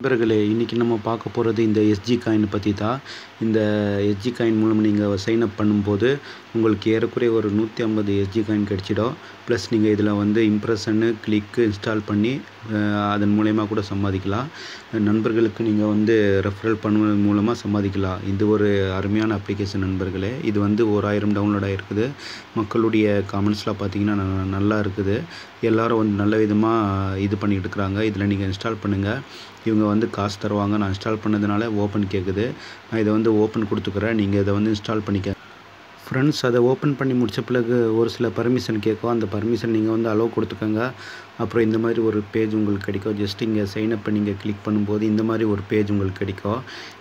நண்பர்களே இன்றைக்கி நம்ம பார்க்க போகிறது இந்த எஸ்ஜி காயின் பற்றி தான். இந்த எஸ்ஜி காயின் மூலம் நீங்கள் சைன் அப் பண்ணும்போது உங்களுக்கு ஏறக்குறைய ஒரு நூற்றி ஐம்பது எஸ்ஜி காயின் கிடச்சிடும். ப்ளஸ் நீங்கள் இதில் வந்து இம்ப்ரெஷனு கிளிக்கு இன்ஸ்டால் பண்ணி அதன் மூலயமா கூட சம்பாதிக்கலாம். நண்பர்களுக்கு நீங்கள் வந்து ரெஃபரல் பண்ணுவதன் மூலமாக சம்பாதிக்கலாம். இது ஒரு அருமையான அப்ளிகேஷன் நண்பர்களே. இது வந்து ஓராயிரம் டவுன்லோட் ஆகிருக்குது மக்களுடைய காமெண்ட்ஸ்லாம் பார்த்தீங்கன்னா நல்லா இருக்குது. எல்லோரும் வந்து நல்ல விதமாக இது பண்ணிக்கிட்டு இருக்கிறாங்க. இதில் நீங்கள் இன்ஸ்டால் பண்ணுங்கள் இவங்க வந்து காசு தருவாங்க. நான் இன்ஸ்டால் பண்ணதுனால ஓப்பன் கேட்குது நான் இதை வந்து ஓப்பன் கொடுத்துக்கிறேன். நீங்கள் இதை வந்து இன்ஸ்டால் பண்ணிக்க ஃப்ரெண்ட்ஸ் அதை ஓப்பன் பண்ணி முடித்த பிறகு ஒரு சில பர்மிஷன் கேட்கும் அந்த பர்மிஷன் நீங்கள் வந்து அலோவ் கொடுத்துக்கோங்க. அப்புறம் இந்த மாதிரி ஒரு பேஜ் உங்களுக்கு கிடைக்கும். ஜஸ்ட் இங்கே சைன் அப் நீங்கள் கிளிக் பண்ணும்போது இந்த மாதிரி ஒரு பேஜ் உங்களுக்கு கிடைக்கும்.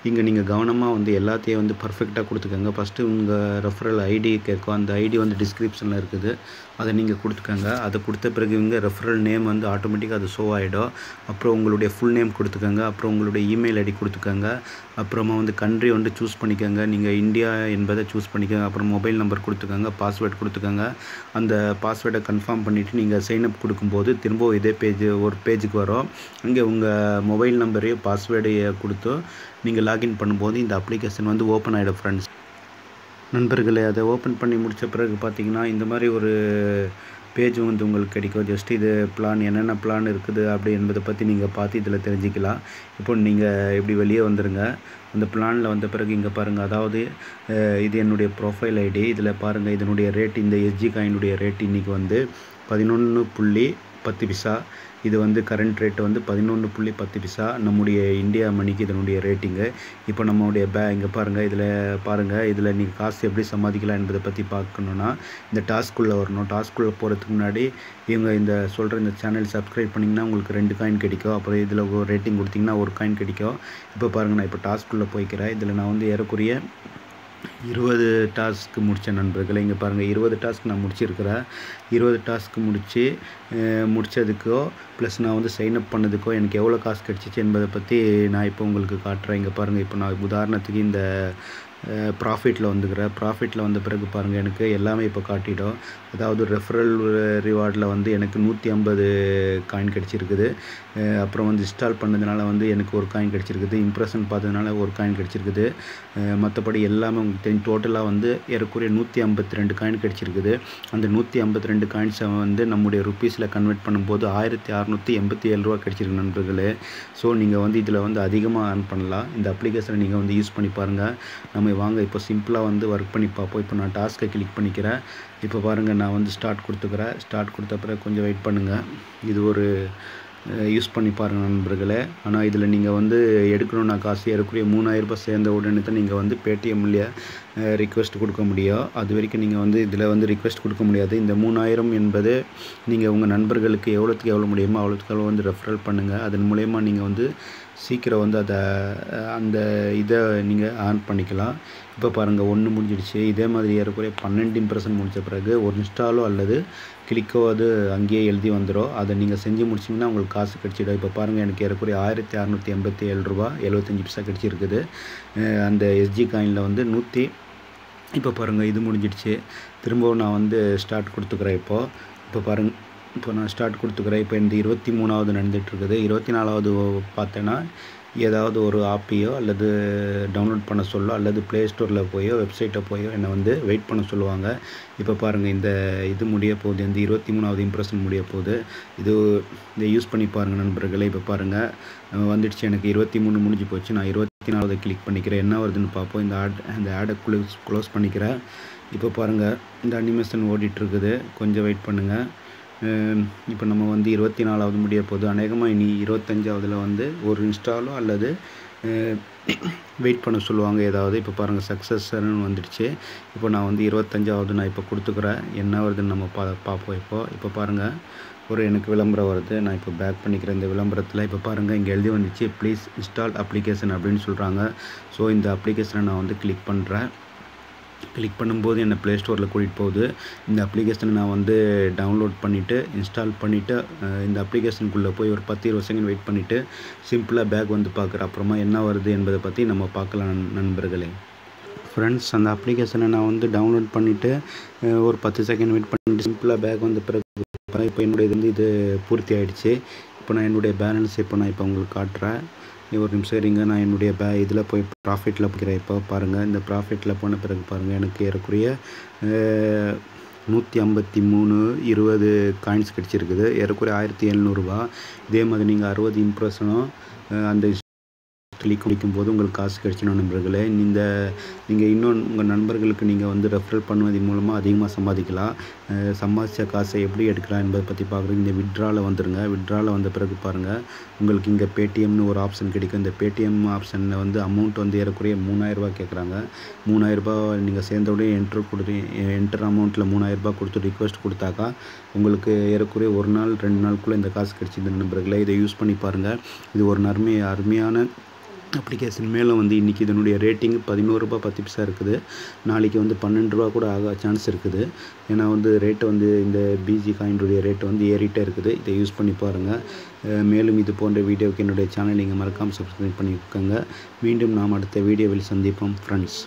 இங்கே நீங்கள் கவனமாக வந்து எல்லாத்தையும் வந்து பர்ஃபெக்டாக கொடுத்துக்கோங்க. ஃபஸ்ட்டு உங்கள் ரெஃபரல் ஐடி கேட்கும். அந்த ஐடி வந்து டிஸ்கிரிப்ஷனில் இருக்குது. அதை நீங்கள் கொடுத்துக்கோங்க. அதை கொடுத்த பிறகு இவங்க ரெஃபரல் நேம் வந்து ஆட்டோமேட்டிக்காக அது ஷோ ஆகிடும் அப்புறம் உங்களுடைய ஃபுல் நேம் கொடுத்துக்கோங்க. அப்புறம் உங்களுடைய இமெயில் ஐடி கொடுத்துக்கோங்க. அப்புறமா வந்து கண்ட்ரி வந்து சூஸ் பண்ணிக்கோங்க. நீங்கள் இந்தியா என்பதை சூஸ் பண்ணிக்கோங்க. அப்புறம் மொபைல் நம்பர் கொடுத்துக்கோங்க. பாஸ்வேர்ட் கொடுத்துக்கோங்க. அந்த பாஸ்வேர்டை கன்ஃபார்ம் பண்ணிவிட்டு நீங்கள் சைன் அப் கொடுக்கும்போது திரும்பவும் இதே பேஜ் ஒரு பேஜுக்கு வரும். அங்கே உங்கள் மொபைல் நம்பரையும் பாஸ்வேர்டையும் கொடுத்து நீங்கள் லாகின் பண்ணும்போது இந்த அப்ளிகேஷன் வந்து ஓப்பன் ஆகிடும் ஃப்ரெண்ட்ஸ் நண்பர்களே அதை ஓப்பன் பண்ணி முடித்த பிறகு பார்த்தீங்கன்னா இந்த மாதிரி ஒரு பேஜ் வந்து உங்களுக்கு கிடைக்கும். ஜஸ்ட் இது பிளான் என்னென்ன பிளான் இருக்குது அப்படி என்பதை பற்றி நீங்கள் பார்த்து இதில் தெரிஞ்சுக்கலாம். இப்போ நீங்கள் இப்படி வெளியே வந்துடுங்க அந்த பிளானில் வந்த பிறகு இங்கே பாருங்கள் அதாவது இது என்னுடைய ப்ரொஃபைல் ஐடி இதில் பாருங்கள் இதனுடைய ரேட் இந்த எஸ்ஜி காயினுடைய ரேட் இன்றைக்கி வந்து பதினொன்று புள்ளி பத்து பிசா. இது வந்து கரண்ட் ரேட் வந்து பதினொன்று புள்ளி பத்து பிசா. நம்முடைய இந்தியா மணிக்கு இதனுடைய ரேட்டிங்கு இப்போ நம்மளுடைய பே இங்கே பாருங்கள் இதில் பாருங்கள் இதில் நீங்கள் காசு எப்படி சம்பாதிக்கலாம் என்பதை பற்றி பார்க்கணுன்னா இந்த டாஸ்க்குள்ளே வரணும். டாஸ்க்குள்ளே போகிறதுக்கு முன்னாடி இவங்க இந்த சொல்கிற இந்த சேனல் சப்ஸ்கிரைப் பண்ணிங்கன்னா உங்களுக்கு ரெண்டு காயின் கிடைக்கும். அப்புறம் இதில் ஒரு ரேட்டிங் கொடுத்தீங்கன்னா ஒரு காயின் கிடைக்கும். இப்போ பாருங்கள் நான் இப்போ டாஸ்க்குள்ளே போய்க்கிறேன். இதில் நான் வந்து ஏறக்குறைய இருபது டாஸ்க் முடித்த நண்பர்களை இங்கே பாருங்கள் இருபது டாஸ்க் நான் முடிச்சிருக்கிறேன். இருபது டாஸ்க் முடித்து முடித்ததுக்கோ ப்ளஸ் நான் வந்து சைன் அப் பண்ணதுக்கோ எனக்கு எவ்வளோ காசு கிடச்சிச்சு என்பதை பற்றி நான் இப்போ உங்களுக்கு காட்டுறேன். இங்கே பாருங்கள் இப்போ நான் உதாரணத்துக்கு இந்த ப்ராஃபிட்டில் வந்துக்கிறேன் ப்ராஃபிட்டில் வந்த பிறகு பாருங்கள் எனக்கு எல்லாமே இப்போ காட்டிடும் அதாவது ரெஃபரல் ரிவார்டில் வந்து எனக்கு நூற்றி ஐம்பது காயின் கிடச்சிருக்குது. அப்புறம் வந்து இன்ஸ்டால் பண்ணதுனால வந்து எனக்கு ஒரு காயின் கிடச்சிருக்குது. இம்ப்ரெஷன் பார்த்ததுனால ஒரு காயின் கிடச்சிருக்குது. மற்றபடி எல்லாமே உங்களுக்கு டோட்டலாக வந்து ஏறக்குறைய நூற்றி ஐம்பத்தி ரெண்டு காயின் கிடச்சிருக்குது. அந்த நூற்றி ஐம்பத்தி ரெண்டு காயின்ஸை வந்து நம்முடைய ருப்பீஸில் கன்வெர்ட் பண்ணும்போது ஆயிரத்தி அறநூற்றி எண்பத்தி ஏழு ரூபா கிடச்சிருக்கு நண்பர்களே. ஸோ நீங்கள் வந்து இதில் வந்து அதிகமாக ஏர்ன் பண்ணலாம். இந்த அப்ளிகேஷனை நீங்கள் வந்து யூஸ் பண்ணி பாருங்கள் நம்ம வாங்க. இப்போ சிம்பிளாக வந்து ஒர்க் பண்ணி பார்ப்போம். இப்போ நான் டாஸ்க்கை கிளிக் பண்ணிக்கிறேன். இப்போ பாருங்கள் நான் வந்து ஸ்டார்ட் கொடுத்துக்கிறேன். ஸ்டார்ட் கொடுத்த பிறகு கொஞ்சம் வெயிட் பண்ணுங்கள் இது ஒரு யூஸ் பண்ணி பாருங்கள் நண்பர்களே. ஆனால் இதில் நீங்கள் வந்து எடுக்கணும்னா காசு ஏறக்குரிய மூணாயிரம் ரூபாய் சேர்ந்த உடனே தான் நீங்கள் வந்து பேடிஎம்லேயே ரிக்வெஸ்ட் கொடுக்க முடியும். அது வரைக்கும் நீங்கள் வந்து இதில் வந்து ரிக்வெஸ்ட் கொடுக்க முடியாது. இந்த மூணாயிரம் என்பது நீங்கள் உங்கள் நண்பர்களுக்கு எவ்வளோத்துக்கு எவ்வளோ முடியுமோ அவ்வளோத்துக்கு எவ்வளோ வந்து ரெஃபரல் பண்ணுங்கள் அதன் மூலயமா நீங்கள் வந்து சீக்கிரம் வந்து அதை அந்த இதை நீங்கள் ஆன் பண்ணிக்கலாம். இப்போ பாருங்கள் ஒன்று முடிஞ்சிடுச்சு. இதே மாதிரி ஏறக்குறைய பன்னெண்டு இம்ப்ரெஷன் முடித்த பிறகு ஒரு இன்ஸ்டாலோ அல்லது கிளிக்கோ அது அங்கேயே எழுதி வந்துடும் அதை நீங்கள் செஞ்சு முடிச்சிங்கன்னா உங்களுக்கு காசு கிடச்சிடும். இப்போ பாருங்கள் எனக்கு ஏறக்குறைய ஆயிரத்தி அறநூற்றி எண்பத்தி ஏழு ரூபா எழுபத்தஞ்சி பைசா கிடச்சிருக்குது. அந்த எஸ்ஜி காயினில் வந்து நூற்றி இப்போ பாருங்கள் இது முடிஞ்சிடுச்சு. திரும்பவும் நான் வந்து ஸ்டார்ட் கொடுத்துக்கிறேன் இப்போது இப்போ பாருங்க இப்போ நான் ஸ்டார்ட் கொடுத்துக்கிறேன். இப்போ இந்த இருபத்தி மூணாவது நடந்துகிட்ருக்குது இருக்குது. இருபத்தி நாலாவது பார்த்தேன்னா ஏதாவது ஒரு ஆப்பையோ அல்லது டவுன்லோட் பண்ண சொல்லோ அல்லது ப்ளே ஸ்டோரில் போயோ வெப்சைட்டை போயோ என்னை வந்து வெயிட் பண்ண சொல்லுவாங்க. இப்போ பாருங்கள் இந்த இது முடிய போகுது இந்த இருபத்தி மூணாவது இம்ப்ரெஷன் முடிய போகுது. இது இதை யூஸ் பண்ணி பாருங்கள் நண்பர்களே இப்போ பாருங்கள் வந்துடுச்சு எனக்கு இருபத்தி மூணு முடிஞ்சு போச்சு. நான் இருபத்தி நாலாவது கிளிக் பண்ணிக்கிறேன். என்ன வருதுன்னு பார்ப்போம். இந்த ஆட் இந்த ஆடை க்ளோஸ் க்ளோஸ் பண்ணிக்கிறேன். இப்போ பாருங்கள் இந்த அனிமேஷன் ஓடிட்டுருக்குது கொஞ்சம் வெயிட் பண்ணுங்கள் இப்போ நம்ம வந்து இருபத்தி நாலாவது முடிய போகுது அநேகமாக இனி இருபத்தஞ்சாவதில் வந்து ஒரு இன்ஸ்டாலோ அல்லது வெயிட் பண்ண சொல்லுவாங்க. ஏதாவது இப்போ பாருங்கள் சக்ஸஸ்ன்னு வந்துடுச்சு. இப்போ நான் வந்து இருபத்தஞ்சாவது நான் இப்போ கொடுத்துக்கிறேன். என்ன வருதுன்னு நம்ம பா பார்ப்போம் இப்போ. இப்போ பாருங்கள் ஒரு எனக்கு விளம்பரம் வருது. நான் இப்போ பேக் பண்ணிக்கிறேன் இந்த விளம்பரத்தில் இப்போ பாருங்கள் இங்கே எழுதி வந்துச்சு. ப்ளீஸ் இன்ஸ்டால் அப்ளிகேஷன் அப்படின்னு சொல்கிறாங்க ஸோ இந்த அப்ளிகேஷனை நான் வந்து கிளிக் பண்ணுறேன் கிளிக் பண்ணும்போது என்னை ப்ளே ஸ்டோரில் கூட்டிகிட்டு போகுது. இந்த அப்ளிகேஷனை நான் வந்து டவுன்லோட் பண்ணிவிட்டு இன்ஸ்டால் பண்ணிவிட்டு இந்த அப்ளிகேஷனுக்குள்ளே போய் ஒரு பத்து இருபது செகண்ட் வெயிட் பண்ணிவிட்டு சிம்பிளாக பேக் வந்து பார்க்குறேன். அப்புறமா என்ன வருது என்பதை பற்றி நம்ம பார்க்கலாம் நண்- நண்பர்களே. ஃப்ரெண்ட்ஸ் அந்த அப்ளிகேஷனை நான் வந்து டவுன்லோட் பண்ணிவிட்டு ஒரு பத்து செகண்ட் வெயிட் பண்ணிட்டு சிம்பிளாக பேக் வந்த பிறகு இப்போ என்னுடைய இது வந்து இது பூர்த்தி ஆகிடுச்சி இப்போ நான் என்னுடைய பேலன்ஸ் இப்போ நான் இப்போ உங்களுக்கு காட்டுறேன். ஒரு நிமிஷம் இருங்க நான் என்னுடைய பே இதில் போய் ப்ராஃபிட்டில் போகிறேன் இப்போ பாருங்கள் இந்த ப்ராஃபிட்டில் போன பிறகு பாருங்கள் எனக்கு ஏறக்குறைய நூற்றி ஐம்பத்தி மூணு இருபது காயின்ஸ் கிடச்சிருக்குது. ஏறக்குறைய ஆயிரத்தி எழுநூறுபா இதே மாதிரி நீங்கள் அறுபது இம்ப்ரெஷனும் அந்த கிளிக் குளிக்கும் போது உங்களுக்கு காசு கிடைச்சிடும் நண்பர்களே. இந்த நீங்கள் இன்னொன்று உங்கள் நண்பர்களுக்கு நீங்கள் வந்து ரெஃபரல் பண்ணுவதன் மூலமாக அதிகமாக சம்பாதிக்கலாம். சம்பாதிச்ச காசை எப்படி எடுக்கலாம் என்பதை பற்றி பார்க்குறது இந்த விட்ராவில் வந்துடுங்க விட்ராவில் வந்த பிறகு பாருங்கள் உங்களுக்கு இங்கே பேடிஎம்னு ஒரு ஆப்ஷன் கிடைக்கும். இந்த பேடிஎம் ஆப்ஷனில் வந்து அமௌண்ட் வந்து ஏறக்குறைய மூணாயிரரூபா கேட்குறாங்க. மூணாயிரரூபா நீங்கள் சேர்ந்தவுடனே என்ட்ரு கொடுத்து என்டர் அமௌண்ட்டில் மூணாயிரரூபா கொடுத்து ரிக்வஸ்ட் கொடுத்தாக்கா உங்களுக்கு ஏறக்குறைய ஒரு நாள் ரெண்டு நாளுக்குள்ளே இந்த காசு கிடைச்சிது நண்பர்களே. இதை யூஸ் பண்ணி பாருங்கள் இது ஒரு நன்மை அருமையான அப்ளிகேஷன் மேலும் வந்து இன்றைக்கி இதனுடைய ரேட்டிங் பதினோரு ரூபா பத்து பைசா இருக்குது. நாளைக்கு வந்து பன்னெண்டு ரூபா கூட ஆக சான்ஸ் இருக்குது. ஏன்னா வந்து ரேட்டு வந்து இந்த பிஜி காயினுடைய ரேட்டு வந்து ஏறிட்டே இருக்குது. இதை யூஸ் பண்ணி பாருங்கள் மேலும் இது போன்ற வீடியோவுக்கு என்னுடைய சேனல் நீங்கள் மறக்காமல் சப்ஸ்கிரைப் பண்ணிக்கோங்க. மீண்டும் நாம் அடுத்த வீடியோவில் சந்திப்போம் ஃப்ரெண்ட்ஸ்